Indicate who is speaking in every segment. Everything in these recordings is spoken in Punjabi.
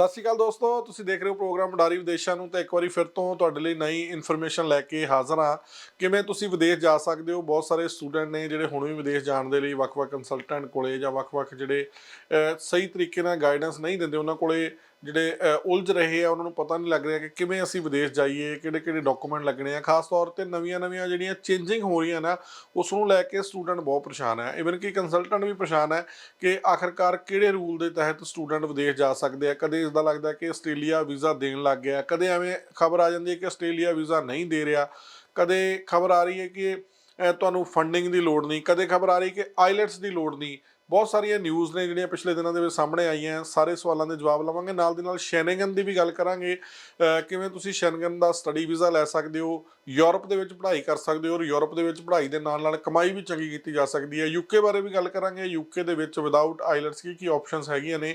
Speaker 1: ਸਤਿ ਸ਼੍ਰੀ ਅਕਾਲ ਦੋਸਤੋ, ਤੁਸੀਂ ਦੇਖ ਰਹੇ ਹੋ ਪ੍ਰੋਗਰਾਮ ਮਡਾਰੀ ਵਿਦੇਸ਼ਾਂ ਨੂੰ। ਤਾਂ ਇੱਕ ਵਾਰੀ ਫਿਰ ਤੋਂ ਤੁਹਾਡੇ ਲਈ ਨਈ ਇਨਫੋਰਮੇਸ਼ਨ ਲੈ ਕੇ ਹਾਜ਼ਰ ਹਾਂ। ਕਿਵੇਂ ਤੁਸੀਂ ਵਿਦੇਸ਼ ਜਾ ਸਕਦੇ ਹੋ? ਬਹੁਤ ਸਾਰੇ ਸਟੂਡੈਂਟ ਨੇ ਜਿਹੜੇ ਹੁਣ ਵੀ ਵਿਦੇਸ਼ ਜਾਣ ਦੇ ਲਈ ਵੱਖ-ਵੱਖ ਕੰਸਲਟੈਂਟ ਕੋਲੇ ਜਾਂ ਵੱਖ-ਵੱਖ ਜਿਹੜੇ ਸਹੀ ਤਰੀਕੇ ਨਾਲ ਗਾਈਡੈਂਸ ਨਹੀਂ ਦਿੰਦੇ, ਉਹਨਾਂ ਕੋਲੇ ਜਿਹੜੇ ਉਲਝ ਰਹੇ ਆ, ਉਹਨਾਂ ਨੂੰ ਪਤਾ ਨਹੀਂ ਲੱਗ ਰਿਹਾ ਕਿ ਕਿਵੇਂ ਅਸੀਂ ਵਿਦੇਸ਼ ਜਾਈਏ, ਕਿਹੜੇ-ਕਿਹੜੇ ਡਾਕੂਮੈਂਟ ਲੱਗਣੇ ਆ। ਖਾਸ ਤੌਰ ਤੇ ਨਵੀਆਂ-ਨਵੀਆਂ ਜਿਹੜੀਆਂ ਚੇਂਜਿੰਗ ਹੋ ਰਹੀਆਂ ਨਾ, ਉਸ ਨੂੰ ਲੈ ਕੇ ਸਟੂਡੈਂਟ ਬਹੁਤ ਪਰੇਸ਼ਾਨ ਹੈ ਇਵਨ ਕਿ ਕੰਸਲਟੈਂਟ ਵੀ ਪਰੇਸ਼ਾਨ ਹੈ ਕਿ ਆਖਰਕਾਰ ਕਿਹੜੇ ਰੂਲ ਦੇ ਤਹਿਤ ਸਟੂਡੈਂਟ ਵਿਦੇਸ਼ ਜਾ ਸਕਦੇ ਆ। ਕਦੇ ਇਸ ਦਾ ਲੱਗਦਾ ਕਿ ਆਸਟ੍ਰੇਲੀਆ ਵੀਜ਼ਾ ਦੇਣ ਲੱਗ ਗਿਆ। ਕਦੇ ਐਵੇਂ ਖਬਰ ਆ ਜਾਂਦੀ ਹੈ ਕਿ ਆਸਟ੍ਰੇਲੀਆ ਵੀਜ਼ਾ ਨਹੀਂ ਦੇ ਰਿਹਾ। ਕਦੇ ਖਬਰ ਆ ਰਹੀ ਹੈ ਕਿ ਤੁਹਾਨੂੰ ਫੰਡਿੰਗ ਦੀ ਲੋੜ ਨਹੀਂ। ਕਦੇ ਖਬਰ ਆ ਰਹੀ ਕਿ ਆਈਲੈਟਸ ਦੀ ਲੋੜ ਨਹੀਂ। ਬਹੁਤ ਸਾਰੀਆਂ ਨਿਊਜ਼ ਨੇ ਜਿਹੜੀਆਂ ਪਿਛਲੇ ਦਿਨਾਂ ਦੇ ਵਿੱਚ ਸਾਹਮਣੇ ਆਈਆਂ, ਸਾਰੇ ਸਵਾਲਾਂ ਦੇ ਜਵਾਬ ਲਵਾਂਗੇ। ਨਾਲ ਦੀ ਨਾਲ ਸ਼ੈਨਗਨ ਦੀ ਵੀ ਗੱਲ ਕਰਾਂਗੇ। ਕਿਵੇਂ ਤੁਸੀਂ ਸ਼ੈਨਗਨ ਦਾ ਸਟੱਡੀ ਵੀਜ਼ਾ ਲੈ ਸਕਦੇ ਹੋ ਯੂਰਪ ਦੇ ਵਿੱਚ ਪੜ੍ਹਾਈ ਕਰ ਸਕਦੇ ਹੋ ਔਰ ਯੂਰਪ ਦੇ ਵਿੱਚ ਪੜ੍ਹਾਈ ਦੇ ਨਾਲ ਨਾਲ ਕਮਾਈ ਵੀ ਚੰਗੀ ਕੀਤੀ ਜਾ ਸਕਦੀ ਹੈ। ਯੂਕੇ ਬਾਰੇ ਵੀ ਗੱਲ ਕਰਾਂਗੇ। ਯੂਕੇ ਦੇ ਵਿੱਚ ਵਿਦਆਊਟ ਆਈਲੈਟਸ ਕੀ ਕੀ ਆਪਸ਼ਨਸ ਹੈਗੀਆਂ ਨੇ?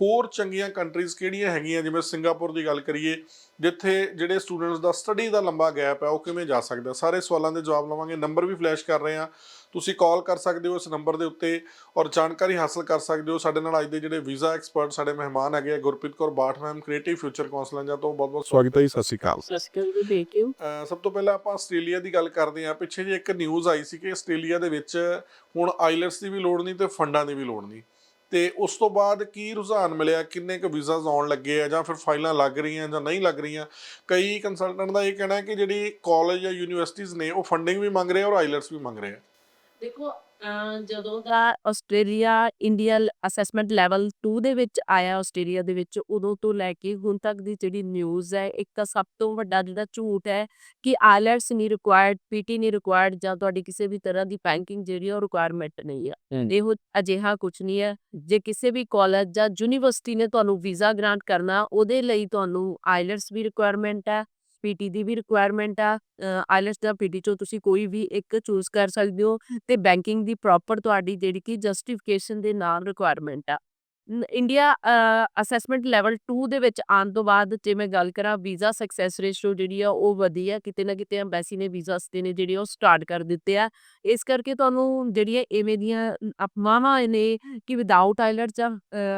Speaker 1: ਹੋਰ ਚੰਗੀਆਂ ਕੰਟਰੀਜ਼ ਕਿਹੜੀਆਂ ਹੈਗੀਆਂ? ਜਿਵੇਂ ਸਿੰਗਾਪੁਰ ਦੀ ਗੱਲ ਕਰੀਏ ਜਿੱਥੇ ਜਿਹੜੇ ਸਟੂਡੈਂਟਸ ਦਾ ਸਟੱਡੀ ਦਾ ਲੰਬਾ ਗੈਪ ਹੈ ਉਹ ਕਿਵੇਂ ਜਾ ਸਕਦਾ ਸਾਰੇ ਸਵਾਲਾਂ ਦੇ ਜਵਾਬ ਲਵਾਂਗੇ। ਨੰਬਰ ਵੀ ਫਲੈਸ਼ ਕਰ ਰਹੇ ਹਾਂ। ਤੁਸੀਂ ਕਾਲ ਕਰ ਸਕਦੇ ਹੋ ਇਸ ਨੰਬਰ ਦੇ ਉੱਤੇ ਔਰ ਜਾਣਕਾਰੀ ਹਾਸਲ ਕਰ ਸਕਦੇ ਹੋ। ਸਾਡੇ ਨਾਲ ਅੱਜ ਦੇ ਜਿਹੜੇ ਵੀਜ਼ਾ ਐਕਸਪਰਟ ਸਾਡੇ ਮਹਿਮਾਨ ਹੈਗੇ ਆ Gurpreet Kaur Bath ma'am creative future counsellor ਜਾਂ ਤੋਂ ਬਹੁਤ ਬਹੁਤ ਸਵਾਗਤ ਹੈ ਜੀ ਸਤਿ ਸ਼੍ਰੀ ਅਕਾਲ।
Speaker 2: ਸਤਿ ਸ਼੍ਰੀ ਅਕਾਲ ਜੀ ਥੈਂਕ ਯੂ
Speaker 1: ਸਭ ਤੋਂ ਪਹਿਲਾਂ ਆਪਾਂ ਆਸਟ੍ਰੇਲੀਆ ਦੀ ਗੱਲ ਕਰਦੇ ਹਾਂ। ਪਿੱਛੇ ਜੇ ਇੱਕ ਨਿਊਜ਼ ਆਈ ਸੀ ਕਿ ਆਸਟ੍ਰੇਲੀਆ ਦੇ ਵਿੱਚ ਹੁਣ ਆਈਲੈਟਸ ਦੀ ਵੀ ਲੋੜ ਨਹੀਂ ਤੇ ਫੰਡਾਂ ਦੀ ਵੀ ਲੋੜ ਨਹੀਂ। ਤੇ ਉਸ ਤੋਂ ਬਾਅਦ ਕੀ ਰੁਝਾਨ ਮਿਲਿਆ? ਕਿੰਨੇ ਕੁ ਵੀਜ਼ਾਸ ਆਉਣ ਲੱਗੇ ਆ ਜਾਂ ਫਿਰ ਫਾਈਲਾਂ ਲੱਗ ਰਹੀਆਂ ਜਾਂ ਨਹੀਂ ਲੱਗ ਰਹੀਆਂ? ਕਈ ਕੰਸਲਟੈਂਟ ਦਾ ਇਹ ਕਹਿਣਾ ਹੈ ਕਿ ਜਿਹੜੀ ਕਾਲਜ ਜਾਂ ਯੂਨੀਵਰਸਿਟੀਜ਼ ਨੇ ਉਹ ਫੰਡਿੰਗ ਵੀ ਮੰਗ ਰਹੇ ਆ ਔਰ ਆਈਲੈਟਸ ਵੀ ਮੰਗ ਰਹੇ ਆ।
Speaker 2: ਦੇਖੋ ਜਦੋਂ ਦਾ ਆਸਟ੍ਰੇਲੀਆ ਇੰਡੀਆ ਅਸੈਸਮੈਂਟ ਲੈਵਲ 2 ਦੇ ਵਿੱਚ ਆਇਆ ਆਸਟ੍ਰੇਲੀਆ ਦੇ ਵਿੱਚ ਉਦੋਂ ਤੋਂ ਲੈ ਕੇ ਹੁਣ ਤੱਕ ਦੀ ਜਿਹੜੀ ਨਿਊਜ਼ ਹੈ ਇੱਕ ਤਾਂ ਸਭ ਤੋਂ ਵੱਡਾ ਜਿਹੜਾ ਝੂਠ ਹੈ ਕਿ ਆਈਲੈਟਸ ਨਹੀਂ ਰਿਕੁਆਇਰਡ ਪੀਟੀ ਨਹੀਂ ਰਿਕੁਆਇਰਡ ਜਾਂ ਤੁਹਾਡੀ ਕਿਸੇ ਵੀ ਤਰ੍ਹਾਂ ਦੀ ਬੈਂਕਿੰਗ ਜਿਹੜੀ ਉਹ ਰਿਕੁਆਇਰਮੈਂਟ ਨਹੀਂ
Speaker 3: ਹਮ।
Speaker 2: ਇਹੋ ਅਜਿਹਾ ਕੁਝ ਨਹੀਂ ਹੈ। ਜੇ ਕਿਸੇ ਵੀ ਕਾਲਜ ਜਾਂ ਯੂਨੀਵਰਸਿਟੀ ਨੇ ਤੁਹਾਨੂੰ ਵੀਜ਼ਾ ਗ੍ਰਾਂਟ ਕਰਨਾ ਉਹਦੇ ਲਈ ਤੁਹਾਨੂੰ ਆਈਲੈਟਸ ਵੀ ਰਿਕੁਆਇਰਮੈਂਟ ਹੈ। ਪੀਟੀ ਦੀ ਵੀ ਰਿਕੁਆਇਰਮੈਂਟ ਆ ਆਈਲੈਟਸ ਜਾਂ ਪੀਟੀ ਚੋਂ ਤੁਸੀਂ ਕੋਈ ਵੀ ਇੱਕ ਚੂਜ਼ ਕਰ ਸਕਦੇ ਹੋ ਤੇ ਬੈਂਕਿੰਗ ਦੀ ਪ੍ਰੋਪਰ ਤੁਹਾਡੀ ਜਿਹੜੀ ਕਿ ਜਸਟੀਫਿਕੇਸ਼ਨ ਦੇ ਨਾਲ ਰਿਕੁਆਇਰਮੈਂਟ ਆ। ਇੰਡੀਆ ਅਸੈਸਮੈਂਟ ਲੈਵਲ 2 ਦੇ ਵਿੱਚ ਆਉਣ ਤੋਂ ਬਾਅਦ ਜੇ ਮੈਂ ਗੱਲ ਕਰਾਂ ਵੀਜ਼ਾ ਸਕਸੈਸ ਰੇਸ਼ੋ ਜਿਹੜੀ ਆ ਉਹ ਵਧੀ ਆ ਕਿਤੇ ਨਾ ਕਿਤੇ ਐਮਬੈਸੀ ਨੇ ਵੀਜ਼ਾ ਦੇ ਨੇ ਜਿਹੜੇ ਉਹ ਸਟਾਰਟ ਕਰ ਦਿੱਤੇ ਆ। ਇਸ ਕਰਕੇ ਤੁਹਾਨੂੰ ਜਿਹੜੀਆਂ ਇਵੇਂ ਦੀਆਂ ਅਮ, ਅਫਵਾਹਾਂ ਨੇ ਕਿ ਵਿਦਆਊਟ ਆਈਲੈਟਸ ਜਾਂ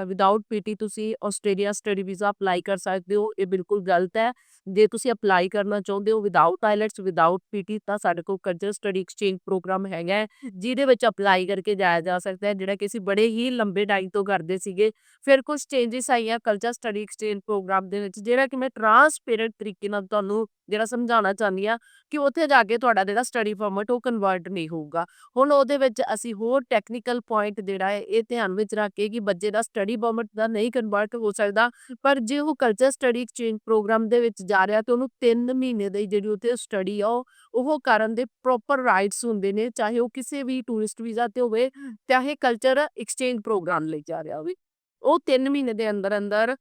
Speaker 2: ਵਿਦਆਊਟ ਪੀਟੀ ਤੁਸੀਂ ਆਸਟ੍ਰੇਲੀਆ ਸਟੱਡੀ ਵੀਜ਼ਾ ਅਪਲਾਈ ਕਰ ਸਕਦੇ ਹੋ ਇਹ ਬਿਲਕੁਲ ਗਲਤ ਹੈ। ਜੇ ਤੁਸੀਂ ਅਪਲਾਈ ਕਰਨਾ ਚਾਹੁੰਦੇ ਹੋ ਵਿਦਆਊਟ ਆਈਲੈਟਸ ਵਿਦਆਊਟ ਪੀਟੀ ਤਾਂ ਸਾਡੇ ਕੋਲ ਕਲਚਰ ਸਟੱਡੀ ਐਕਸਚੇਂਜ ਪ੍ਰੋਗਰਾਮ ਹੈਗਾ ਜਿਹਦੇ ਵਿੱਚ ਅਪਲਾਈ ਕਰਕੇ ਜਾਇਆ ਜਾ ਸਕਦਾ ਹੈ, ਜਿਹੜਾ ਕਿ ਅਸੀਂ ਬੜੇ ਹੀ ਲੰਬੇ ਟਾਈਮ ਤੋਂ ਕਰਦੇ ਸੀਗੇ। ਫਿਰ ਕੁਝ ਚੇਂਜਸ ਆਈਆਂ ਕਲਚਰ ਸਟੱਡੀ ਐਕਸਚੇਂਜ ਪ੍ਰੋਗਰਾਮ ਦੇ ਵਿੱਚ, ਜਿਹੜਾ ਕਿ ਮੈਂ ਟਰਾਂਸਪੇਰੈਂਟ ਤਰੀਕੇ ਨਾਲ ਤੁਹਾਨੂੰ ਜਿਹੜਾ ਸਮਝਾਉਣਾ ਚਾਹੁੰਦੀ ਆ ਕਿ ਉੱਥੇ ਜਾ ਕੇ ਤੁਹਾਡਾ ਜਿਹੜਾ ਸਟੱਡੀ ਪਰਮਿਟ ਉਹ ਕਨਵਰਟ ਨਹੀਂ ਹੋਊਗਾ। ਹੁਣ ਉਹਦੇ ਵਿੱਚ ਅਸੀਂ ਹੋਰ ਟੈਕਨੀਕਲ ਪੁਆਇੰਟ ਜਿਹੜਾ ਹੈ, ਇਹ ਧਿਆਨ ਵਿੱਚ ਰੱਖ ਕੇ ਕਿ ਬੱਚੇ ਦਾ ਸਟੱਡੀ ਪਰਮਿਟ ਦਾ ਨਹੀਂ ਕਨਵਰਟ ਹੋ ਸਕਦਾ, ਪਰ ਜੇ ਉਹ ਕਲਚਰ ਸਟੱਡੀ ਐਕਸਚੇਂਜ ਪ੍ਰੋਗਰਾਮ ਦੇ ਵਿੱਚ ਜਾ ਰਿਹਾ ਤੇ ਉਹਨੂੰ 3 ਮਹੀਨੇ ਦੀ ਜਿਹੜੀ ਉੱਥੇ ਸਟੱਡੀ ਆ, ਉਹ ਕਰਨ ਦੇ ਪ੍ਰੋਪਰ ਰਾਈਟਸ ਹੁੰਦੇ ਨੇ, ਚਾਹੇ ਉਹ ਕਿਸੇ ਵੀ ਟੂਰਿਸਟ ਵੀਜ਼ਾ ਤੇ ਹੋਵੇ, ਚਾਹੇ ਕਲਚਰ ਐਕਸਚੇਂਜ ਪ੍ਰੋਗਰਾਮ ਲਈ ਜਾ ਰਿਹਾ ਹੋਵੇ। ਉਹ 3 ਮਹੀਨੇ ਦੇ ਅੰਦਰ ਅੰਦਰ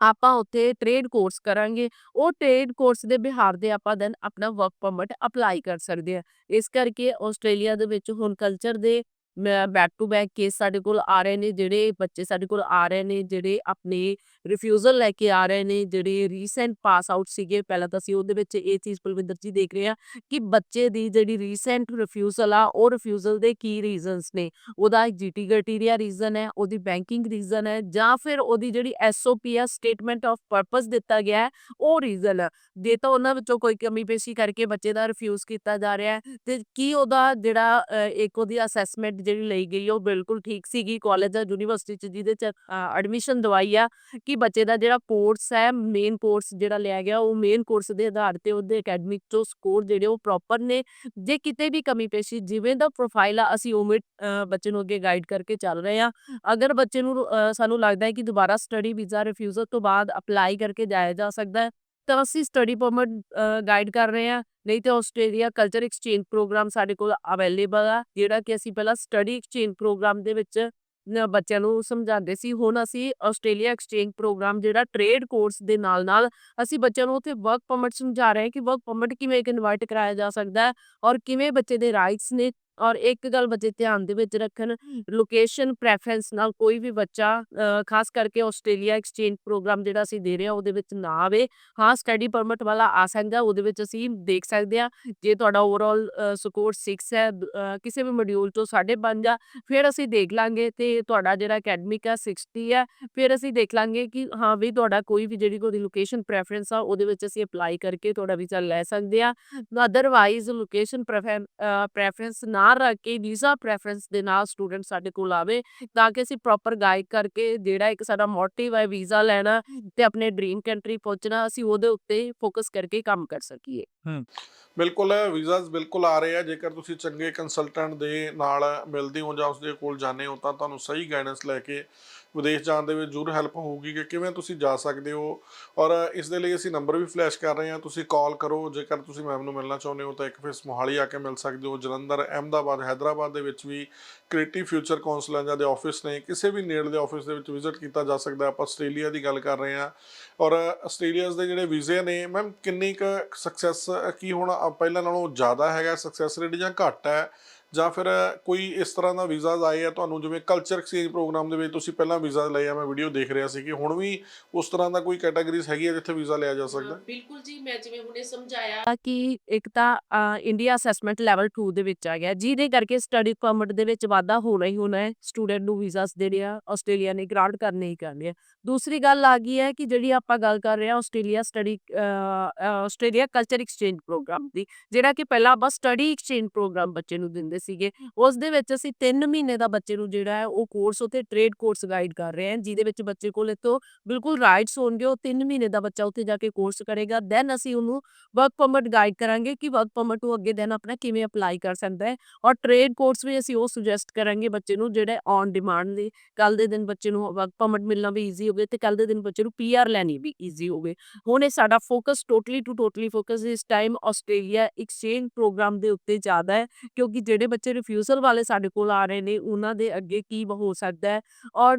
Speaker 2: ਆਪਾਂ ਉੱਥੇ ਟ੍ਰੇਡ ਕੋਰਸ ਕਰਾਂਗੇ। ਉਹ ਟ੍ਰੇਡ ਕੋਰਸ ਦੇ ਬਿਹਾਰ ਦੇ ਆਪਾਂ ਦੈਨ ਆਪਣਾ ਵਰਕ ਪਰਮਿਟ ਅਪਲਾਈ ਕਰ ਸਕਦੇ ਆ ਇਸ ਕਰਕੇ ਆਸਟ੍ਰੇਲੀਆ ਦੇ ਵਿੱਚ ਹੁਣ ਕਲਚਰ ਦੇ ਬੈਕ ਟੂ ਬੈਕ ਕੇਸ ਸਾਡੇ ਕੋਲ ਆ ਰਹੇ ਨੇ, ਜਿਹੜੇ ਬੱਚੇ ਸਾਡੇ ਕੋਲ ਆ ਰਹੇ ਨੇ, ਜਿਹੜੇ ਆਪਣੇ ਰਿਫਿਊਜ਼ਲ ਲੈ ਕੇ ਆ ਰਹੇ ਨੇ, ਜਿਹੜੇ ਰੀਸੈਂਟ ਪਾਸ ਆਊਟ ਸੀਗੇ, ਪਹਿਲਾਂ ਤਾਂ ਅਸੀਂ ਉਹਦੇ ਵਿੱਚ ਇਹ ਚੀਜ਼ ਬਲਵਿੰਦਰ ਜੀ ਦੇਖ ਰਹੇ ਆ ਕਿ ਬੱਚੇ ਦੀ ਜਿਹੜੀ ਰੀਸੈਂਟ ਰਿਫਿਊਜ਼ਲ ਆ, ਉਹ ਰਿਫਿਊਜ਼ਲ ਦੇ ਕੀ ਰੀਜ਼ਨਸ ਨੇ? ਉਹਦਾ ਜੀਟੀ ਕ੍ਰਾਈਟੇਰੀਆ ਰੀਜ਼ਨ ਹੈ, ਉਹਦੀ ਬੈਂਕਿੰਗ ਰੀਜ਼ਨ ਹੈ, ਜਾਂ ਫਿਰ ਉਹਦੀ ਜਿਹੜੀ ਐਸਓਪੀ ਆ ਸਟੇਟਮੈਂਟ ਆਫ ਪਰਪਸ ਦਿੱਤਾ ਗਿਆ ਹੈ, ਉਹ ਰੀਜ਼ਨ ਹੈ ਜੇ ਤਾਂ ਉਹਨਾਂ ਵਿੱਚੋਂ ਕੋਈ ਕਮੀ ਪੇਸ਼ੀ ਕਰਕੇ ਬੱਚੇ ਦਾ ਰਿਫਿਊਜ਼ ਕੀਤਾ ਜਾ ਰਿਹਾ ਹੈ, ਤੇ ਕੀ ਉਹਦਾ ਜਿਹੜਾ ਇੱਕ ਉਹਦੀ ਅਸੈਸਮੈਂਟ ਜਿਹੜੀ ਲਈ ਗਈ, ਉਹ ਬਿਲਕੁਲ ਠੀਕ ਸੀਗੀ। ਕਾਲਜ ਜਾਂ ਯੂਨੀਵਰਸਿਟੀ ਚ ਜਿਹਦੇ ਚ ਐਡਮਿਸ਼ਨ ਦਵਾਈ ਆ ਕਿ ਬੱਚੇ ਦਾ ਜਿਹੜਾ ਕੋਰਸ ਹੈ ਮੇਨ ਕੋਰਸ ਜਿਹੜਾ ਲਿਆ ਗਿਆ, ਉਹ ਮੇਨ ਕੋਰਸ ਦੇ ਆਧਾਰ ਤੇ ਉਹਦੇ ਅਕੈਡਮਿਕ ਤੋਂ ਸਕੋਰ ਜਿਹੜੇ ਉਹ ਪ੍ਰੋਪਰ ਨੇ। ਜੇ ਕਿਤੇ ਵੀ ਕਮੀ ਪੇਸ਼ੀ, ਜਿਵੇਂ ਦਾ ਪ੍ਰੋਫਾਈਲ ਆ, ਅਸੀਂ ਉਵੇਂ ਬੱਚੇ ਨੂੰ ਅੱਗੇ ਗਾਈਡ ਕਰਕੇ ਚੱਲ ਰਹੇ ਆ। ਅਗਰ ਬੱਚੇ ਨੂੰ ਸਾਨੂੰ ਲੱਗਦਾ ਹੈ ਕਿ ਦੁਬਾਰਾ ਸਟੱਡੀ ਵੀਜ਼ਾ ਰਿਫਿਊਜ਼ਲ ਤੋਂ ਬਾਅਦ ਅਪਲਾਈ ਕਰਕੇ ਜਾਇਆ ਜਾ ਸਕਦਾ ਹੈ ਤਾਂ ਅਸੀਂ ਸਟੱਡੀ ਪਰਮਿਟ ਗਾਈਡ ਕਰ ਰਹੇ ਹਾਂ, ਨਹੀਂ ਤੇ ਆਸਟ੍ਰੇਲੀਆ ਕਲਚਰ ਐਕਸਚੇਂਜ ਪ੍ਰੋਗਰਾਮ ਸਾਡੇ ਕੋਲ ਅਵੇਲੇਬਲ ਆ, ਜਿਹੜਾ ਕਿ ਅਸੀਂ ਪਹਿਲਾਂ ਸਟੱਡੀ ਐਕਸਚੇਂਜ ਪ੍ਰੋਗਰਾਮ ਦੇ ਵਿੱਚ ਬੱਚਿਆਂ ਨੂੰ ਸਮਝਾਉਂਦੇ ਸੀ। ਹੁਣ ਅਸੀਂ ਆਸਟ੍ਰੇਲੀਆ ਐਕਸਚੇਂਜ ਪ੍ਰੋਗਰਾਮ ਜਿਹੜਾ ਟ੍ਰੇਡ ਕੋਰਸ ਦੇ ਨਾਲ ਨਾਲ ਅਸੀਂ ਬੱਚਿਆਂ ਨੂੰ ਉੱਥੇ ਵਰਕ ਪਰਮਿਟ ਸਮਝਾ ਰਹੇ ਹਾਂ ਕਿ ਵਰਕ ਪਰਮਿਟ ਕਿਵੇਂ ਕਨਵਰਟ ਕਰਾਇਆ ਜਾ ਸਕਦਾ ਹੈ ਔਰ ਕਿਵੇਂ ਬੱਚੇ ਦੇ ਰਾਈਟਸ ਨੇ ਔਰ ਇੱਕ ਗੱਲ ਬੱਚੇ ਧਿਆਨ ਦੇ ਵਿੱਚ ਰੱਖਣ ਲੋਕੇਸ਼ਨ ਪ੍ਰੈਫਰੈਂਸ ਨਾਲ ਕੋਈ ਵੀ ਬੱਚਾ ਖਾਸ ਕਰਕੇ ਆਸਟ੍ਰੇਲੀਆ ਐਕਸਚੇਂਜ ਪ੍ਰੋਗਰਾਮ ਜਿਹੜਾ ਅਸੀਂ ਦੇ ਰਹੇ ਹਾਂ ਉਹਦੇ ਵਿੱਚ ਨਾ ਆਵੇ। ਹਾਂ ਸਟੱਡੀ ਪਰਮਿਟ ਵਾਲਾ ਆ ਸਕਦਾ ਉਹਦੇ ਵਿੱਚ ਅਸੀਂ ਦੇਖ ਸਕਦੇ ਹਾਂ। ਜੇ ਤੁਹਾਡਾ ਓਵਰਆਲ ਸਕੋਰ 6 ਹੈ ਕਿਸੇ ਵੀ ਮੋਡਿਊਲ ਤੋਂ 5.5 ਆ ਫਿਰ ਅਸੀਂ ਦੇਖ ਲਾਂਗੇ ਤੇ ਤੁਹਾਡਾ ਜਿਹੜਾ ਅਕੈਡਮਿਕ ਆ 60 ਹੈ ਫਿਰ ਅਸੀਂ ਦੇਖ ਲਾਂਗੇ ਕਿ ਹਾਂ ਵੀ ਤੁਹਾਡਾ ਕੋਈ ਵੀ ਜਿਹੜੀ ਕੋਈ ਲੋਕੇਸ਼ਨ ਪ੍ਰੈਫਰੈਂਸ ਆ ਉਹਦੇ ਵਿੱਚ ਅਸੀਂ ਅਪਲਾਈ ਕਰਕੇ ਤੁਹਾਡਾ ਵੀਜ਼ਾ ਲੈ ਸਕਦੇ ਆ ਅਦਰਵਾਈਜ਼ ਲੋਕੇਸ਼ਨ ਪ੍ਰੈਫਰੈਂਸ ਨਾ ਰੱਖ ਕੇ ਵੀਜ਼ਾ ਪ੍ਰੈਫਰੈਂਸ ਦੇ ਨਾਲ ਸਟੂਡੈਂਟ ਸਾਡੇ ਕੋਲ ਆਵੇ ਤਾਂ ਕਿ ਅਸੀਂ ਪ੍ਰੋਪਰ ਗਾਈਡ ਕਰਕੇ ਜਿਹੜਾ ਇੱਕ ਸਾਡਾ ਮੋਟਿਵ ਹੈ ਵੀਜ਼ਾ ਲੈਣਾ ਤੇ ਆਪਣੇ ਡ੍ਰੀਮ ਕੰਟਰੀ ਪਹੁੰਚਣਾ ਅਸੀਂ ਉਹਦੇ ਉੱਤੇ ਫੋਕਸ ਕਰਕੇ ਕੰਮ ਕਰ ਸਕੀਏ।
Speaker 1: ਬਿਲਕੁਲ ਵੀਜ਼ਾਸ ਬਿਲਕੁਲ ਆ ਰਹੇ ਆ ਜੇਕਰ ਤੁਸੀਂ ਚੰਗੇ ਕੰਸਲਟੈਂਟ ਦੇ ਨਾਲ ਮਿਲਦੇ ਹੋ ਜਾਂ ਉਸਦੇ ਕੋਲ ਜਾਂਦੇ ਹੋ ਤਾਂ ਤੁਹਾਨੂੰ ਸਹੀ ਗਾਈਡੈਂਸ ਲੈ ਕੇ ਵਿਦੇਸ਼ ਜਾਣ ਦੇ ਵਿੱਚ ਜ਼ਰੂਰ ਹੈਲਪ ਹੋਊਗੀ ਕਿ ਕਿਵੇਂ ਤੁਸੀਂ ਜਾ ਸਕਦੇ ਹੋ। ਔਰ ਇਸ ਦੇ ਲਈ ਅਸੀਂ ਨੰਬਰ ਵੀ ਫਲੈਸ਼ ਕਰ ਰਹੇ ਹਾਂ। ਤੁਸੀਂ ਕਾਲ ਕਰੋ। ਜੇਕਰ ਤੁਸੀਂ ਮੈਮ ਨੂੰ ਮਿਲਣਾ ਚਾਹੁੰਦੇ ਹੋ ਤਾਂ ਇੱਕ ਫਿਰ ਮੋਹਾਲੀ ਆ ਕੇ ਮਿਲ ਸਕਦੇ ਹੋ। ਜਲੰਧਰ, ਅਹਿਮਦਾਬਾਦ, ਹੈਦਰਾਬਾਦ ਦੇ ਵਿੱਚ ਵੀ ਕ੍ਰੀਏਟਿਵ ਫਿਊਚਰ ਕਾਉਂਸਲਰਾਂ ਦੇ ਆਫਿਸ ਨੇ। ਕਿਸੇ ਵੀ ਨੇੜਲੇ ਆਫਿਸ ਦੇ ਵਿੱਚ ਵਿਜ਼ਿਟ ਕੀਤਾ ਜਾ ਸਕਦਾ। ਆਪਾਂ ਆਸਟ੍ਰੇਲੀਆ ਦੀ ਗੱਲ ਕਰ ਰਹੇ ਹਾਂ। ਔਰ ਆਸਟ੍ਰੇਲੀਆਸ ਦੇ ਜਿਹੜੇ ਵੀਜ਼ੇ ਨੇ ਮੈਮ ਕਿੰਨੀ ਕੁ ਸਕਸੈਸ ਕੀ ਹੁਣ ਪਹਿਲਾਂ ਨਾਲੋਂ ਜ਼ਿਆਦਾ ਹੈਗਾ। ਸਕਸੈਸ ਰੇਟ ਜਾਂ ਘੱਟ ਹੈ? ਜਾਂ ਫਿਰ ਕੋਈ ਇਸ ਤਰ੍ਹਾਂ ਦਾ ਵੀਜ਼ਾਸ ਆਏ ਆ ਤੁਹਾਨੂੰ ਜਿਵੇਂ ਕਲਚਰ ਐਕਸਚੇਂਜ ਪ੍ਰੋਗਰਾਮ ਦੇ ਵਿੱਚ ਤੁਸੀਂ ਪਹਿਲਾਂ ਵੀਜ਼ਾ ਲਏ ਆ ਮੈਂ ਵੀਡੀਓ ਦੇਖ ਰਿਹਾ ਸੀ ਕਿ ਹੁਣ ਵੀ ਉਸ ਤਰ੍ਹਾਂ ਦਾ ਕੋਈ ਕੈਟਾਗਰੀਜ਼ ਹੈਗੀ ਹੈ ਜਿੱਥੇ ਵੀਜ਼ਾ ਲਿਆ ਜਾ ਸਕਦਾ?
Speaker 2: ਬਿਲਕੁਲ ਜੀ ਮੈਂ ਜਿਵੇਂ ਹੁਣੇ ਸਮਝਾਇਆ। ਕਿ ਇੱਕ ਤਾਂ ਇੰਡੀਆ ਅਸੈਸਮੈਂਟ ਲੈਵਲ 2 ਦੇ ਵਿੱਚ ਆ ਗਿਆ ਜਿਹਦੇ ਕਰਕੇ ਸਟੱਡੀ ਪਰਮਿਟ ਦੇ ਵਿੱਚ ਵਾਧਾ ਹੋਣਾ ਹੀ ਹੋਣਾ ਹੈ ਸਟੂਡੈਂਟ ਨੂੰ ਵੀਜ਼ਾਸ ਜਿਹੜੇ ਆ ਆਸਟ੍ਰੇਲੀਆ ਨੇ ਗ੍ਰਾਂਟ ਕਰਨੇ ਹੀ ਕਰਨੇ ਆ। ਦੂਸਰੀ ਗੱਲ ਆ ਗਈ ਹੈ ਕਿ ਜਿਹੜੀ ਆਪਾਂ ਗੱਲ ਕਰ ਰਹੇ ਹਾਂ Australia study Australia culture exchange program ਦੀ ਜਿਹੜਾ ਕਿ ਪਹਿਲਾਂ ਆਪਾਂ ਸਟੱਡੀ ਐਕਸਚੇਂਜ ਪ੍ਰੋਗਰਾਮ ਬੱਚੇ ਨੂੰ ਦਿੰਦੇ ਸੀਗੇ। ਉਸ ਦੇ ਵਿੱਚ ਅਸੀਂ 3 ਮਹੀਨੇ ਦਾ ਬੱਚੇ ਨੂੰ ਜਿਹੜਾ ਹੈ, ਉਹ ਕੋਰਸ ਉਤੇ ਟ੍ਰੇਡ ਕੋਰਸ ਗਾਈਡ ਕਰ ਰਹੇ ਹਾਂ, ਜਿਹਦੇ ਵਿੱਚ ਬੱਚੇ ਕੋਲ ਇਤੋਂ ਬਿਲਕੁਲ ਰਾਈਟਸ ਹੋਣਗੇ, ਉਹ 3 ਮਹੀਨੇ ਦਾ ਬੱਚਾ ਉੱਥੇ ਜਾ ਕੇ ਕੋਰਸ ਕਰੇਗਾ। ਦੈਨ ਅਸੀਂ ਉਹਨੂੰ ਵਰਕ ਪਰਮਿਟ ਗਾਈਡ ਕਰਾਂਗੇ ਕਿ ਵਰਕ ਪਰਮਿਟ ਨੂੰ ਅੱਗੇ ਦੈਨ ਆਪਣਾ ਕਿਵੇਂ ਅਪਲਾਈ ਕਰ ਸਕਦਾ ਹੈ ਔਰ ਟ੍ਰੇਡ ਕੋਰਸ ਵੀ ਅਸੀਂ ਉਹ ਸੁਜੈਸਟ ਕਰਾਂਗੇ ਬੱਚੇ ਨੂੰ ਜਿਹੜਾ ਔਨ ਡਿਮਾਂਡ ਦੀ ਕੱਲ ਦੇ ਦਿਨ ਬੱਚੇ ਨੂੰ ਵਰਕ ਪਰਮਿਟ ਮਿਲਣਾ ਵੀ ਈਜ਼ੀ ਹੋਵੇ ਤੇ ਕੱਲ ਦੇ ਦਿਨ ਬੱਚੇ ਨੂੰ ਪੀਆਰ ਲੈਣੀ ਵੀ ਈਜ਼ੀ ਹੋਵੇ ਹੁਣ ਇਹ ਸਾਡਾ focus totally to totally focus ਇਸ ਟਾਈਮ ਆਸਟ੍ਰੇਲੀਆ ਐਕਸਚੇਂਜ ਪ੍ਰੋਗਰਾਮ ਦੇ ਉੱਤੇ ਜ਼ਿਆਦਾ ਹੈ, ਕਿਉਂਕਿ ਜਿਹੜੇ ਬੱਚੇ ਰਿਫਿਊਜ਼ਲ ਵਾਲੇ ਸਾਡੇ ਕੋਲ ਆ ਰਹੇ ਨੇ, ਉਹਨਾਂ ਦੇ ਅੱਗੇ ਕੀ ਹੋ ਸਕਦਾ ਹੈ? ਔਰ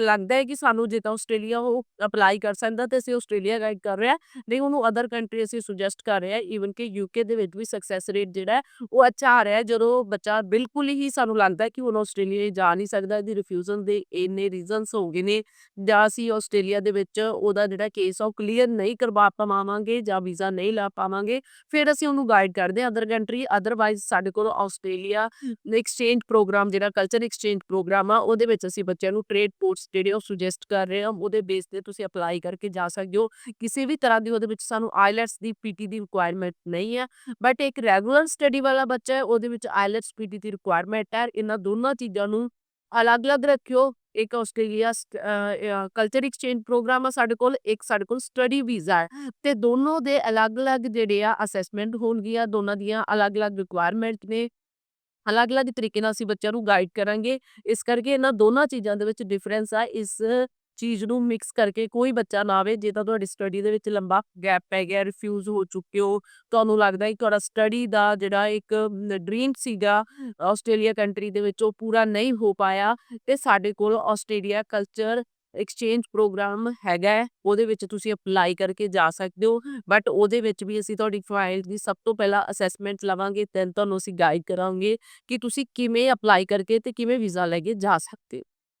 Speaker 2: ਲੱਗਦਾ ਹੈ ਕਿ ਸਾਨੂੰ ਜੇ ਤਾਂ ਆਸਟ੍ਰੇਲੀਆ ਉਹ ਅਪਲਾਈ ਕਰ ਸਕਦਾ ਤੇ ਅਸੀਂ ਆਸਟ੍ਰੇਲੀਆ ਗਾਈਡ ਕਰ ਰਹੇ ਹਾਂ। ਨਹੀਂ, ਉਹਨੂੰ ਅਦਰ ਕੰਟਰੀ ਅਸੀਂ ਸੁਜੈਸਟ ਕਰ ਰਹੇ ਈਵਨ ਕਿ ਯੂਕੇ ਦੇ ਵਿੱਚ ਵੀ ਸਕਸੈਸ ਰੇਟ ਜਿਹੜਾ ਉਹ ਅੱਛਾ ਆ ਰਿਹਾ ਜਦੋਂ ਬੱਚਾ ਬਿਲਕੁਲ ਹੀ ਸਾਨੂੰ ਲੱਗਦਾ ਕਿ ਹੁਣ ਆਸਟ੍ਰੇਲੀਆ ਜਾ ਨਹੀਂ ਸਕਦਾ, ਇਹਦੀ ਰਿਫਿਊਜ਼ਲ ਦੇ ਇੰਨੇ ਰੀਜ਼ਨਸ ਹੋ ਗਏ ਨੇ, ਜਾਂ ਅਸੀਂ ਆਸਟ੍ਰੇਲੀਆ ਦੇ ਵਿੱਚ ਉਹਦਾ ਜਿਹੜਾ ਕੇਸ ਆ ਉਹ ਕਲੀਅਰ ਨਹੀਂ ਕਰਵਾ ਪਾਵਾਂਗੇ ਜਾਂ ਵੀਜ਼ਾ ਨਹੀਂ ਲਾ ਪਾਵਾਂਗੇ, ਫਿਰ ਅਸੀਂ ਉਹਨੂੰ ਗਾਈਡ ਕਰਦੇ ਹਾਂ ਅਦਰ ਕੰਟਰੀ ਅਦਰਵਾਈਜ਼ ਸਾਡੇ ਕੋਲ ਆਸਟ੍ਰੇਲੀਆ ਐਕਸਚੇਂਜ ਪ੍ਰੋਗਰਾਮ ਜਿਹੜਾ ਕਲਚਰ ਐਕਸਚੇਂਜ ਪ੍ਰੋਗਰਾਮ ਆ, ਉਹਦੇ ਵਿੱਚ ਅਸੀਂ ਬੱਚਿਆਂ ਨੂੰ ਟ੍ਰੇਡ ਕੋਰਸ ਜਿਹੜੇ ਉਹ ਸੁਜੈਸਟ ਕਰ ਰਹੇ ਹਾਂ ਉਹਦੇ ਬੇਸ ਤੇ ਤੁਸੀਂ ਅਪਲਾਈ ਕਰਕੇ ਜਾ ਸਕਦੇ ਹੋ। ਕਿਸੇ ਵੀ ਤਰ੍ਹਾਂ ਦੀ ਉਹਦੇ ਵਿੱਚ ਸਾਨੂੰ ਆਈਲੈਟਸ ਦੀ ਪੀਟੀ ਦੀ ਰਿਕੁਆਇਰਮੈਂਟ ਨਹੀਂ ਹੈ ਬਟ ਇੱਕ ਰੈਗੂਲਰ ਸਟੱਡੀ ਵਾਲਾ ਬੱਚਾ ਹੈ, ਉਹਦੇ ਵਿੱਚ ਆਈਲੈਟਸ ਪੀਟੀ ਦੀ ਰਿਕੁਆਇਰਮੈਂਟ ਹੈ। ਇਹਨਾਂ ਦੋਨਾਂ ਚੀਜ਼ਾਂ ਨੂੰ ਅਲੱਗ-ਅਲੱਗ ਰੱਖਿਓ। ਇੱਕ ਆਸਟ੍ਰੇਲੀਆ ਕਲਚਰ ਐਕਸਚੇਂਜ ਪ੍ਰੋਗਰਾਮ ਆ ਸਾਡੇ ਕੋਲ, ਇੱਕ ਸਾਡੇ ਕੋਲ ਸਟੱਡੀ ਵੀਜ਼ਾ ਹੈ। ਤੇ ਦੋਨੋਂ ਦੇ ਅਲੱਗ-ਅਲੱਗ ਜਿਹੜੇ ਆ ਅਸੈਸਮੈਂਟ ਹੋਣਗੀਆਂ। ਦੋਨਾਂ ਦੀਆਂ ਅਲੱਗ-ਅਲੱਗ ਰਿਕੁਆਇਰਮੈਂਟ ਨੇ। ਅਲੱਗ-ਅਲੱਗ ਤਰੀਕੇ ਨਾਲ ਅਸੀਂ ਬੱਚਿਆਂ ਨੂੰ ਗਾਈਡ ਕਰਾਂਗੇ। ਇਸ ਕਰਕੇ ਇਹਨਾਂ ਦੋਨਾਂ ਚੀਜ਼ਾਂ ਦੇ ਵਿੱਚ ਡਿਫਰੈਂਸ ਆ। ਇਸ ਚੀਜ਼ ਨੂੰ ਮਿਕਸ ਕਰਕੇ ਕੋਈ ਬੱਚਾ ਨਾ ਆਵੇ, ਜੇ ਤਾਂ ਤੁਹਾਡੀ ਸਟੱਡੀ ਦੇ ਵਿੱਚ ਲੰਬਾ ਗੈਪ ਪੈ ਗਿਆ ਰਿਫਿਊਜ਼ ਹੋ ਚੁੱਕੇ ਹੋ, ਤੁਹਾਨੂੰ ਲੱਗਦਾ ਹੈ ਕਿ ਤੁਹਾਡਾ ਸਟੱਡੀ ਦਾ ਜਿਹੜਾ ਇੱਕ ਡ੍ਰੀਮ ਸੀਗਾ ਆਸਟ੍ਰੇਲੀਆ ਕੰਟਰੀ ਦੇ ਵਿੱਚ ਉਹ ਪੂਰਾ ਨਹੀਂ ਹੋ ਪਾਇਆ ਤੇ ਸਾਡੇ ਕੋਲ ਆਸਟ੍ਰੇਲੀਆ ਕਲਚਰ ਐਕਸਚੇਂਜ ਪ੍ਰੋਗਰਾਮ ਹੈਗਾ ਹੈ, ਉਹਦੇ ਵਿੱਚ ਤੁਸੀਂ ਅਪਲਾਈ ਕਰਕੇ ਜਾ ਸਕਦੇ ਹੋ ਬਟ ਉਹਦੇ ਵਿੱਚ ਵੀ ਅਸੀਂ ਤੁਹਾਡੀ ਫਾਈਲ ਦੀ ਸਭ ਤੋਂ ਪਹਿਲਾਂ ਅਸੈਸਮੈਂਟ ਲਵਾਂਗੇ ਦੈਨ ਤੁਹਾਨੂੰ ਅਸੀਂ ਗਾਈਡ ਕਰਾਂਗੇ ਕਿ ਤੁਸੀਂ ਕਿਵੇਂ ਅਪਲਾਈ ਕਰਕੇ ਤੇ ਕਿਵੇਂ ਵੀਜ਼ਾ ਲੈ ਕੇ ਜਾ ਸਕਦੇ ਹੋ।